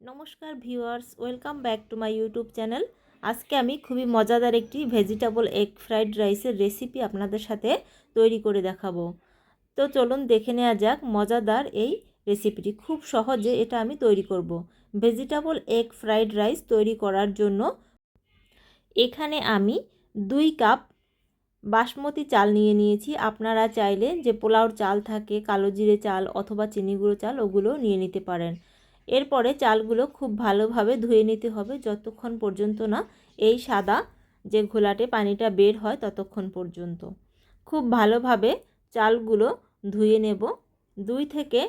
নমস্কার viewers, welcome back to my YouTube channel. আজকে আমি খুবই মজাদার একটি ভেজিটেবল এগ ফ্রাইড রাইসের রেসিপি আপনাদের সাথে তৈরি করে দেখাবো। তো চলুন দেখে নেওয়া যাক মজাদার এই রেসিপিটি। খুব সহজে এটা আমি তৈরি করব। ভেজিটেবল এগ ফ্রাইড রাইস তৈরি করার জন্য এখানে আমি দুই কাপ বাসমতি চাল নিয়ে নিয়েছি। আপনারা চাইলে যে পোলাওর চাল থাকে, কালো জিরে চাল অথবা চিনি গুঁড়ো চাল ওগুলো নিয়ে নিতে পারেন। এরপরে চালগুলো খুব ভালোভাবে ধুয়ে নিতে হবে যতক্ষণ পর্যন্ত না এই সাদা যে ঘোলাটে পানিটা বের হয় ততক্ষণ পর্যন্ত। খুব ভালোভাবে চালগুলো ধুয়ে নেব। দুই থেকে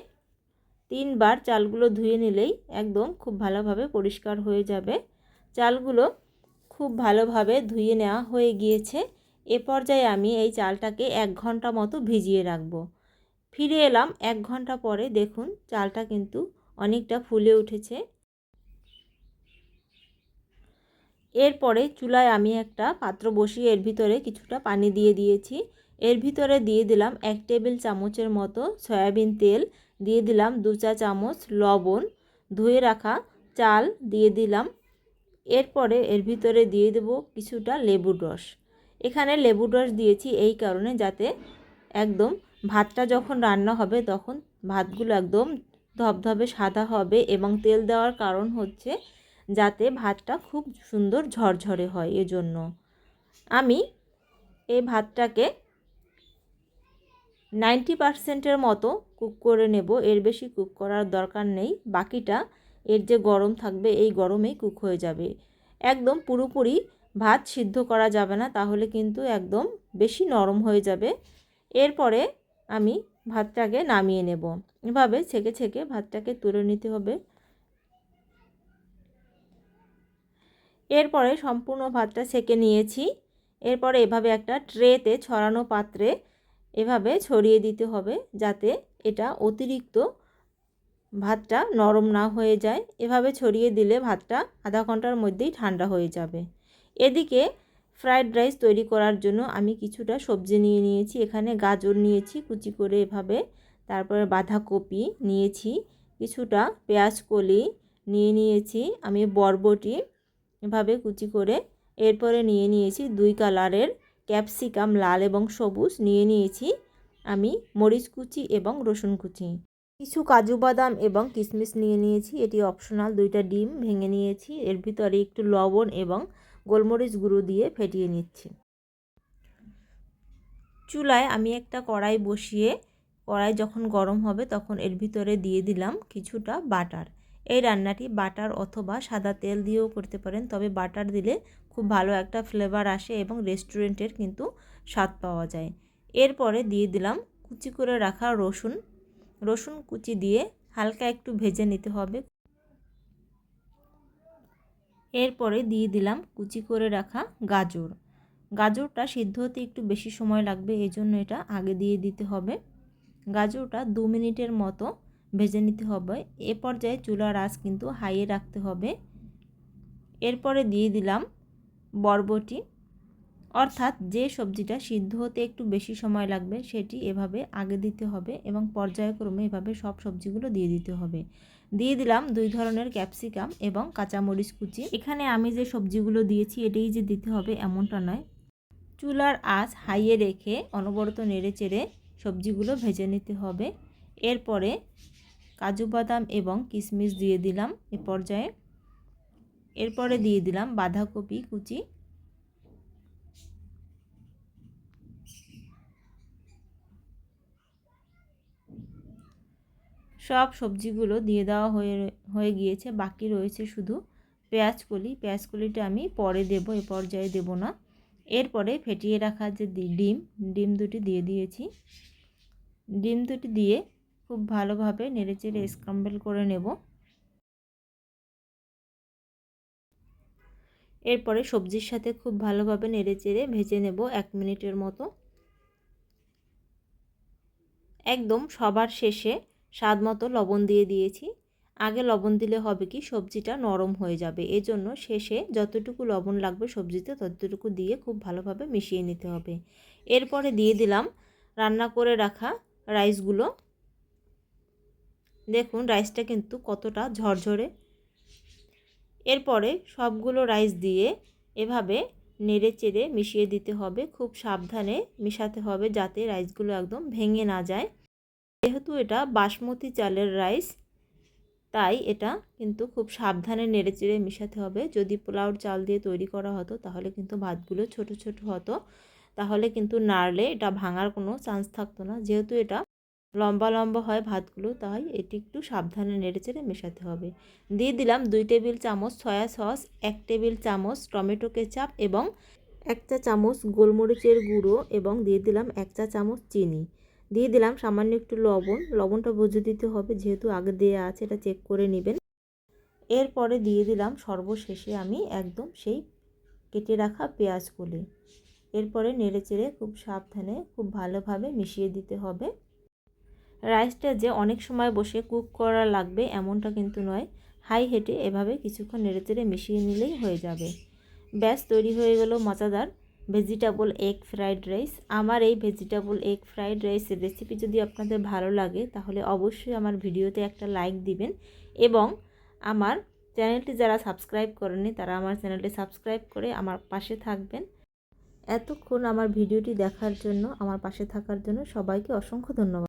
তিনবার চালগুলো ধুয়ে নিলেই একদম খুব ভালোভাবে পরিষ্কার হয়ে যাবে। চালগুলো খুব ভালোভাবে ধুয়ে নেওয়া হয়ে গিয়েছে। এ পর্যায়ে আমি এই চালটাকে এক ঘণ্টা মতো ভিজিয়ে রাখব। ফিরে এলাম এক ঘণ্টা পরে দেখুন চালটা কিন্তু অনেকটা ফুলে উঠেছে। এরপরে চুলায় আমি একটা পাত্র বসিয়ে এর ভিতরে কিছুটা পানি দিয়ে দিয়েছি। এর ভিতরে দিয়ে দিলাম এক টেবিল চামচের মতো সয়াবিন তেল, দিয়ে দিলাম দু চা চামচ লবণ, ধুয়ে রাখা চাল দিয়ে দিলাম। এরপরে এর ভিতরে দিয়ে দেব কিছুটা লেবুর রস। এখানে লেবুর রস দিয়েছি এই কারণে যাতে একদম ভাতটা যখন রান্না হবে তখন ভাতগুলো একদম ধবধবে সাদা হবে এবং তেল দেওয়ার কারণ হচ্ছে যাতে ভাতটা খুব সুন্দর ঝরঝরে হয় এজন্য। আমি এই ভাতটাকে নাইনটি পারসেন্টের মতো কুক করে নেব, এর বেশি কুক করার দরকার নেই। বাকিটা এর যে গরম থাকবে, এই গরমেই কুক হয়ে যাবে। একদম পুরোপুরি ভাত সিদ্ধ করা যাবে না, তাহলে কিন্তু একদম বেশি নরম হয়ে যাবে। এরপরে আমি ভাতটাকে নামিয়ে নেব। এভাবে ছেঁকে ছেঁকে ভাতটাকে তুলে নিতে হবে। এরপরে সম্পূর্ণ ভাতটা ছেঁকে নিয়েছি। এরপরে এভাবে একটা ট্রেতে ছড়ানো পাত্রে এভাবে ছড়িয়ে দিতে হবে যাতে এটা অতিরিক্ত ভাতটা নরম না হয়ে যায়। এভাবে ছড়িয়ে দিলে ভাতটা আধা ঘণ্টার মধ্যেই ঠান্ডা হয়ে যাবে। এদিকে ফ্রায়েড রাইস তৈরি করার জন্য আমি কিছুটা সবজি নিয়ে নিয়েছি। এখানে গাজর নিয়েছি, কুচি করে এভাবে তারপরে বাঁধাকপি নিয়েছি, কিছুটা পেঁয়াজ কলি নিয়ে নিয়েছি, আমি বরবটি এভাবে কুচি করে, এরপরে নিয়ে নিয়েছি দুই কালারের ক্যাপসিকাম লাল এবং সবুজ নিয়ে নিয়েছি, আমি মরিচ কুচি এবং রসুন কুচি। কিছু কাজু বাদাম এবং কিশমিশ নিয়ে নিয়েছি, এটি অপশনাল, দুইটা ডিম ভেঙে নিয়েছি, এর ভিতরে একটু লবণ এবং গোলমরিচ গুঁড়ো দিয়ে ফেটিয়ে নিচ্ছি। চুলায় আমি একটা কড়াই বসিয়ে কড়াই যখন গরম হবে তখন এর ভিতরে দিয়ে দিলাম কিছুটা বাটার। এই রান্নাটি বাটার অথবা সাদা তেল দিয়েও করতে পারেন, তবে বাটার দিলে খুব ভালো একটা ফ্লেভার আসে এবং রেস্টুরেন্টের কিন্তু স্বাদ পাওয়া যায়। এরপরে দিয়ে দিলাম কুচি করে রাখা রসুন। রসুন কুচি দিয়ে হালকা একটু ভেজে নিতে হবে। এরপরে দিয়ে দিলাম কুচি করে রাখা গাজর। গাজরটা সিদ্ধ হতে একটু বেশি সময় লাগবে এই জন্য এটা আগে দিয়ে দিতে হবে। গাজরটা দু মিনিটের মতো ভেজে নিতে হবে। এ পর্যায়ে চুলার আঁচ কিন্তু হাইয়ে রাখতে হবে। এরপরে দিয়ে দিলাম বরবটি। অর্থাৎ যে সবজিটা সিদ্ধ হতে একটু বেশি সময় লাগবে সেটি এভাবে আগে দিতে হবে এবং পর্যায়ক্রমে এভাবে সব সবজিগুলো দিয়ে দিতে হবে। দিয়ে দিলাম দুই ধরনের ক্যাপসিকাম এবং কাঁচামরিচ কুচি। এখানে আমি যে সবজিগুলো দিয়েছি এটাই যে দিতে হবে এমনটা নয়। চুলার আঁচ হাইয়ে রেখে অনবরত নেড়ে চেড়ে সবজিগুলো ভেজে নিতে হবে। এরপরে কাজু বাদাম এবং কিশমিশ দিয়ে দিলাম এ পর্যায়ে। এরপরে দিয়ে দিলাম বাঁধাকপি কুচি। সব সবজিগুলো দিয়ে দেওয়া হয়ে হয়ে গিয়েছে। বাকি রয়েছে শুধু পেঁয়াজ কলি পেঁয়াজ কলিটা আমি পরে দেব, এ পর্যায়ে দেব না। এরপরে ফেটিয়ে রাখা যে ডিম ডিম দুটি দিয়ে দিয়েছি। ডিম দুটি দিয়ে খুব ভালোভাবে নেড়েচেড়ে স্ক্রাম্বেল করে নেব। এরপরে সবজির সাথে খুব ভালোভাবে নেড়েচেড়ে ভেজে নেব এক মিনিটের মতো। একদম সবার শেষে স্বাদ মতো লবণ দিয়ে দিয়েছি। আগে লবণ দিলে হবে কি সবজিটা নরম হয়ে যাবে। এজন্য শেষে যতটুকু লবণ লাগবে সবজিতে ততটুকু দিয়ে খুব ভালোভাবে মিশিয়ে নিতে হবে। এরপরে দিয়ে দিলাম রান্না করে রাখা রাইসগুলো। দেখুন রাইসটা কিন্তু কতটা ঝরঝরে। এরপরে সবগুলো রাইস দিয়ে এভাবে নেড়ে চেড়ে মিশিয়ে দিতে হবে, খুব সাবধানে মেশাতে হবে যাতে রাইসগুলো একদম ভেঙে না যায়। যেহেতু এটা বাসমতি চালের রাইস, তাই এটা কিন্তু খুব সাবধানে নেড়ে চেড়ে মেশাতে হবে। যদি পোলাওর চাল দিয়ে তৈরি করা হতো তাহলে কিন্তু ভাতগুলো ছোট ছোট হতো। তাহলে কিন্তু নাড়লে এটা ভাঙার কোনো চান্স থাকতো না। যেহেতু এটা লম্বা লম্বা হয় ভাতগুলো, তাই এটি একটু সাবধানে নেড়ে চেড়ে মেশাতে হবে। দিয়ে দিলাম দুই টেবিল চামচ সয়া সস এক টেবিল চামচ টমেটো কেচাপ এবং এক চা চামচ গোলমরিচের গুঁড়ো এবং দিয়ে দিলাম এক চা চামচ চিনি। দিয়ে দিলাম সামান্য একটু লবণ। লবণটা বুঝে দিতে হবে, যেহেতু আগে দেওয়া আছে এটা চেক করে নেবেন। এরপরে দিয়ে দিলাম সর্বশেষে আমি একদম সেই কেটে রাখা পেঁয়াজগুলি। এরপরে নেড়ে চেড়ে খুব সাবধানে, খুব ভালোভাবে মিশিয়ে দিতে হবে। রাইসটা যে অনেক সময় বসে কুক করা লাগবে এমনটা কিন্তু নয়। হাই হেঁটে এভাবে কিছুক্ষণ নেড়ে চেড়ে মিশিয়ে নিলেই হয়ে যাবে। ব্যাস, তৈরি হয়ে গেল মজাদার ভেজিটেবল এগ ফ্রাইড রাইস। আমার এই ভেজিটেবল এগ ফ্রাইড রাইসের রেসিপি যদি আপনাদের ভালো লাগে, তাহলে অবশ্যই আমার ভিডিওতে একটা লাইক দিবেন এবং আমার চ্যানেলটি যারা সাবস্ক্রাইব করেনি তারা আমার চ্যানেলটি সাবস্ক্রাইব করে আমার পাশে থাকবেন। এতক্ষণ আমার ভিডিওটি দেখার জন্য আমার পাশে থাকার জন্য সবাইকে অসংখ্য ধন্যবাদ।